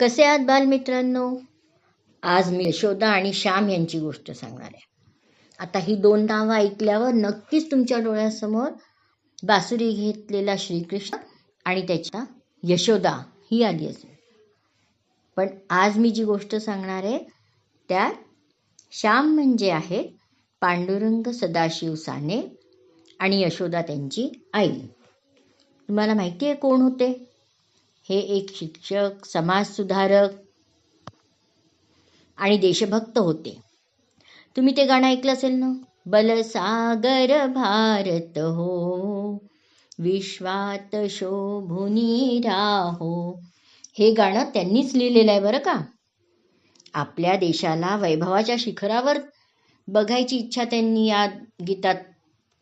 कसे आहात बालमित्रांनो? आज मी यशोदा आणि श्याम यांची गोष्ट सांगणार आहे. आता ही दोन नावं ऐकल्यावर नक्कीच तुमच्या डोळ्यासमोर बासुरी घेतलेला श्रीकृष्ण आणि त्याच्या यशोदा ही आली असेल. पण आज मी जी गोष्ट सांगणार आहे त्यात श्याम म्हणजे आहे पांडुरंग सदाशिव साने आणि यशोदा त्यांची आई. तुम्हाला माहिती आहे कोण होते? हे एक शिक्षक समाजसुधारक आणि देशभक्त होते. तुम्ही ते गाणं ऐकलं असेल ना? बलसागर भारत हो विश्वात शोभुनी राहो. हे गाणं त्यांनीच लिहिलेलं आहे बरं का? आपल्या देशाला वैभवाच्या शिखरावर बघायची इच्छा त्यांनी या गीतात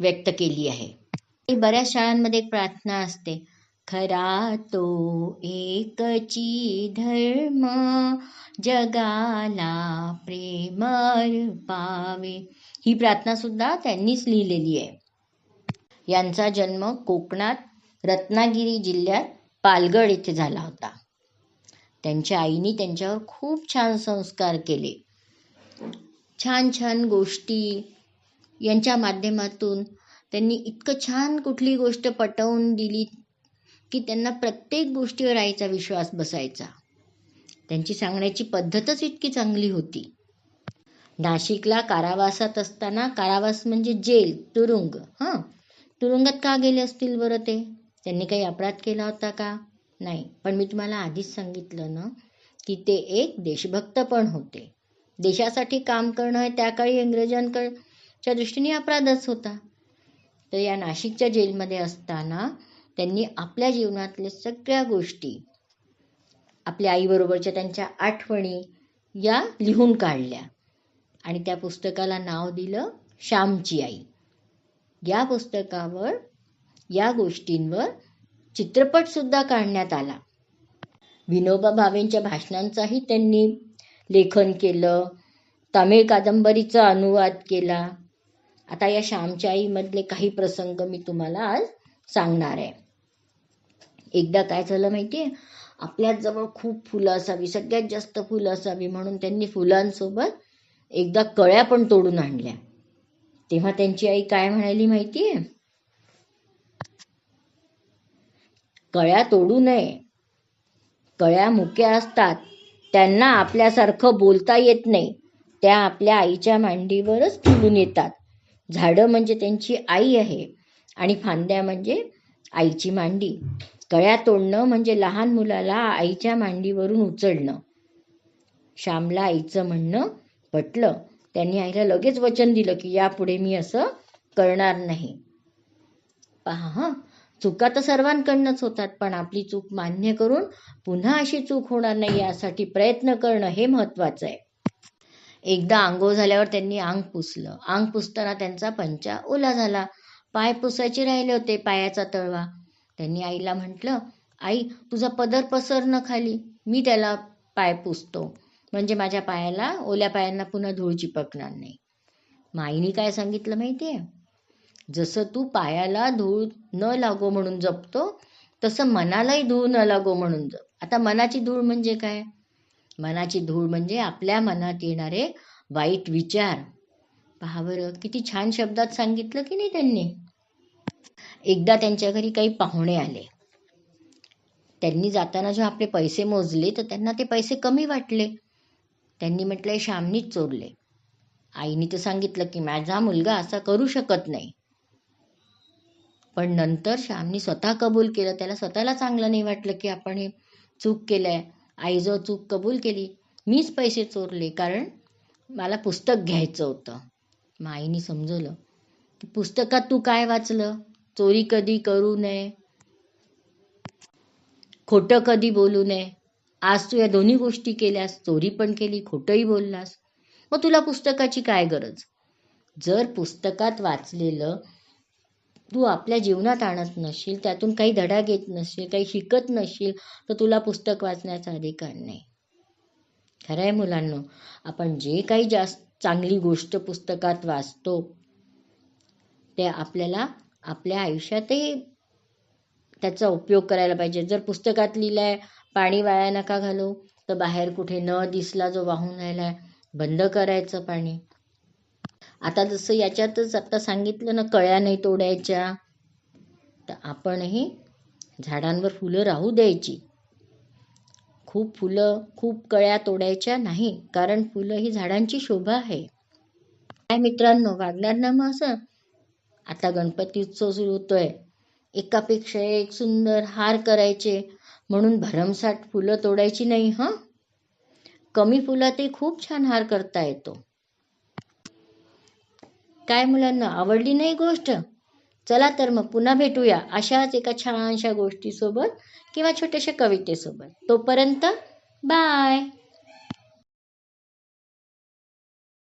व्यक्त केली आहे. बऱ्याच शाळांमध्ये एक प्रार्थना असते. खरा तो एकची धर्म जगाला प्रेम पावे ही प्रार्थना सुद्धा त्यांनीच लिहिलेली आहे. यांचा जन्म कोकणात रत्नागिरी जिल्ह्यात पालगड येथे झाला होता. त्यांच्या आईने त्यांच्यावर खूप छान संस्कार केले. छान छान गोष्टी यांच्या माध्यमातून त्यांनी इतकं छान कुठली गोष्ट पटवून दिली. की त्यांना प्रत्येक गोष्टीवर आईचा विश्वास बसायचा. त्यांची सांगण्याची पद्धतच इतकी चांगली होती. नाशिकला कारावासात असताना कारावास म्हणजे जेल तुरुंग. हां? तुरुंगात का गेले असतील बरं ते? त्यांनी काही अपराध केला होता का? नाही. पण मी तुम्हाला आधीच सांगितलं ना की ते एक देशभक्त पण होते. देशासाठी काम करणं हे त्या काळी इंग्रजांकडच्या दृष्टीने अपराधच होता. तर या नाशिकच्या जेलमध्ये असताना त्यांनी आपल्या जीवनातल्या सगळ्या गोष्टी आपल्या आईबरोबरच्या त्यांच्या आठवणी या लिहून काढल्या. आणि त्या पुस्तकाला नाव दिलं श्यामची आई. या पुस्तकावर या गोष्टींवर चित्रपटसुद्धा काढण्यात आला. विनोबा भावेंच्या भाषणांचाही त्यांनी लेखन केलं. तामिळ कादंबरीचा अनुवाद केला. आता या श्यामच्या आईमधले काही प्रसंग मी तुम्हाला आज सांगणार आहे. एकदा काय झालं माहिती आहे आपल्याच जवळ खूप फुलं असावी सगळ्यात जास्त फुलं असावी म्हणून त्यांनी फुलांसोबत एकदा कळ्या पण तोडून आणल्या. तेव्हा त्यांची आई काय म्हणाली माहिती आहे कळ्या तोडू नये. कळ्या मुक्या असतात. त्यांना आपल्यासारखं बोलता येत नाही. त्या आपल्या आईच्या मांडीवरच फुलून येतात. झाडं म्हणजे त्यांची आई आहे आणि फांद्या म्हणजे आईची मांडी. कळ्या तोडणं म्हणजे लहान मुलाला आईच्या मांडीवरून उचलणं. श्यामला आईचं म्हणणं पटलं. त्यांनी आईला लगेच वचन दिलं की यापुढे मी असं करणार नाही. पहा हा चुका तर सर्वांकडनंच होतात पण आपली चूक मान्य करून पुन्हा अशी चूक होणार नाही यासाठी प्रयत्न करणं हे महत्वाचं आहे. एकदा आंघोळ झाल्यावर त्यांनी आंग पुसलं. आंग पुसताना त्यांचा पंचा ओला झाला. पाय पुसायचे राहिले होते पायाचा तळवा. त्यांनी आईला म्हटलं आई तुझा पदर पसरणं खाली. मी त्याला पाय पुसतो. म्हणजे माझ्या पायाला ओल्या पायांना पुन्हा धूळ चिपकणार नाही. मग काय सांगितलं माहिती आहे जसं तू पायाला धूळ न लागो म्हणून जपतो तसं मनालाही धूळ न लागो म्हणून जप. आता मनाची धूळ म्हणजे काय? मनाची धूळ म्हणजे आपल्या मनात येणारे वाईट विचार. पहा बरं किती छान शब्दात सांगितलं की नाही त्यांनी? एकदा त्यांच्या घरी काही पाहुणे आले. त्यांनी जाताना जेव्हा आपले पैसे मोजले तर त्यांना ते पैसे कमी वाटले. त्यांनी म्हटलंय श्यामनीच चोरले. आईने तर सांगितलं की माझा मुलगा असा करू शकत नाही. पण नंतर श्यामनी स्वतः कबूल केलं. त्याला स्वतःला चांगलं नाही वाटलं की आपण हे चूक केलंय. आई जो चूक कबूल केली मीच पैसे चोरले. कारण मला पुस्तक घ्यायचं होतं. मग आईने समजवलं की पुस्तकात तू काय वाचलं? चोरी कधी करू नये खोटं कधी बोलू नये. आज तू या दोन्ही गोष्टी केल्यास चोरी पण केली खोटंही बोललास. मग तुला पुस्तकाची काय गरज? जर पुस्तकात वाचलेलं तू आपल्या जीवनात आणत नसशील त्यातून काही धडा घेत नसशील काही शिकत नसशील तर तुला पुस्तक वाचण्याचा अधिकार नाही. खरं आहे मुलांना आपण जे काही जास्त चांगली गोष्ट पुस्तकात वाचतो ते आपल्याला आपल्या आयुष्यातही त्याचा उपयोग करायला पाहिजे. जर पुस्तकात लिहिलं आहे पाणी वाया नका घालू तर बाहेर कुठे न दिसला जो वाहून राहिला आहे बंद करायचं पाणी. आता जसं याच्यातच आता सांगितलं ना कळ्या नाही तोडायच्या तर आपणही झाडांवर फुलं राहू द्यायची. खूप फुलं खूप कळ्या तोडायच्या नाही कारण फुलं ही झाडांची शोभा आहे. काय मित्रांनो वागणार ना मग असं आता गणपती उत्सव सुरू होतोय एकापेक्षा एक सुंदर हार करायचे म्हणून भरमसाठ फुलं तोडायची नाही हं? कमी फुलातही खूप छान हार करता येतो. काय मुलांना आवडली नाही गोष्ट? चला तर मग पुन्हा भेटूया अशाच एका छानशा गोष्टीसोबत किंवा छोट्याशा कवितेसोबत. तोपर्यंत बाय!